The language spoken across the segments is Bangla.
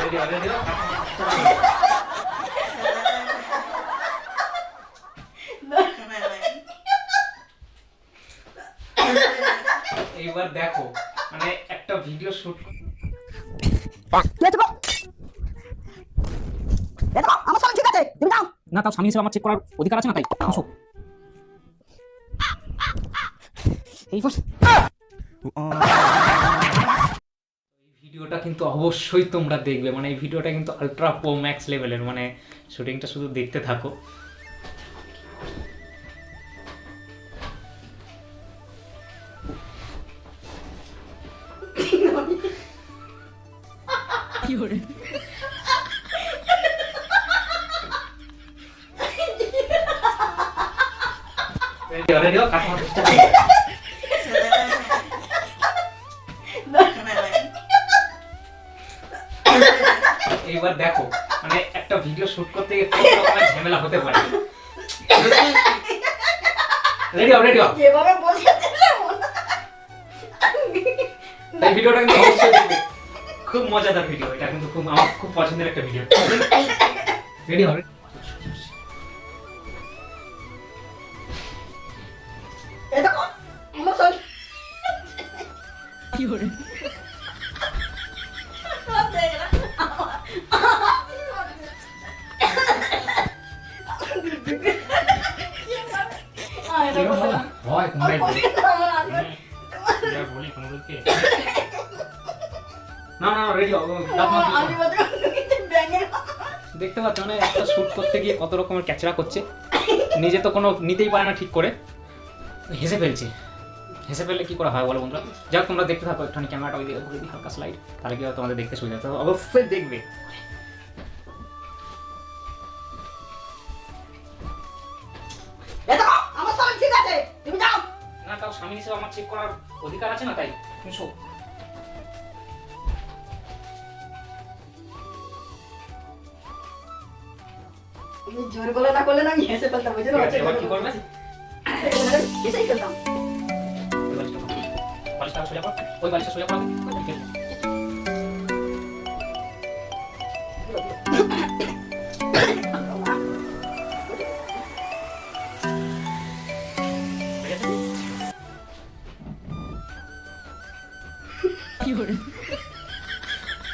রেডি রেডি দেখো মানে একটা ভিডিও শুট আমার সব ঠিক আছে তুমি যাও না তাও স্বামী হিসেবে আমার চেক করার অধিকার আছে না তাই? আসো। এই এই ভিডিওটা কিন্তু অবশ্যই তোমরা দেখবে। মানে এই ভিডিওটা কিন্তু আলট্রা প্রো ম্যাক্স লেভেলের মানে শুটিংটা শুধু দেখতে থাকো। রেডি রেডি এইবার দেখো মানে একটা ভিডিও শুট করতে গিয়ে কত রকমের ঝামেলা হতে পারে। রেডি হও রেডি হও যেভাবে বলছে দিলে এই ভিডিওটা কিন্তু অবশ্যই দেখবে। খুব মজাদার ভিডিও এটা কিন্তু খুব আমার খুব পছন্দের একটা ভিডিও রেডি হবে এই দেখো আমার সব সব বলি তোমাদেরকে না না রেডি হও দাঁত দেখতে পাচ্ছ মানে একটা শুট করতে গিয়ে কত রকমের ক্যাচরা করছে নিজে তো কোনো নিতেই পারে না ঠিক করে হেসে ফেলছে হেসে ফেললে কি করা হয় বলো বন্ধুরা যাক তোমরা দেখতে থাকো একটুখানি ক্যামেরাটা ওই দিকে ঘুরে দিই হালকা স্লাইড তাহলে কি তোমাদের দেখতে সুবিধা তো অবশ্যই দেখবে স্বামী হিসেবে আমার চেক করার অধিকার আছে না তাই? তুমি শো জোর গলা না করলে না আমি হেসে ফেলতাম বুঝলো? আছে, এবার কি করবে? হেসেই ফেলতাম। ওই বালিশটা সোজা কর। ওই বালিশটা সোজা কর।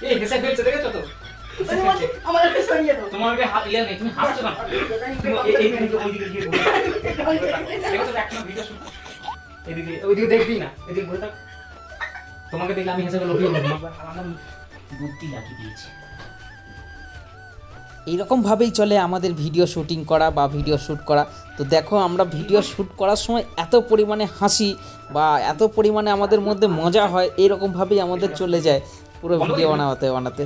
এই হেসে ফেলছে দেখেছ তো। হেসে ফেলছে। আমার একটা সরিয়ে দাও। তোমার হাত ইয়ে নেই তুমি হাসছো না? তুমি এই- এই দিকে ওই দিকে গিয়ে ঘুরে থাকো। দেখো তো একটা ভিডিও শুট এদিকে ওইদিকে দেখবি না এদিকে ঘুরে থাক। তোমাকে দেখলে আমি হেসে গেল বুদ্ধি লাগিয়ে দিয়েছি। এইরকমভাবেই চলে আমাদের ভিডিও শুটিং করা বা ভিডিও শ্যুট করা। তো দেখো, আমরা ভিডিও শ্যুট করার সময় এত পরিমাণে হাসি বা এত পরিমাণে আমাদের মধ্যে মজা হয়, এইরকমভাবেই আমাদের চলে যায় পুরো ভিডিও বানাতে বানাতে।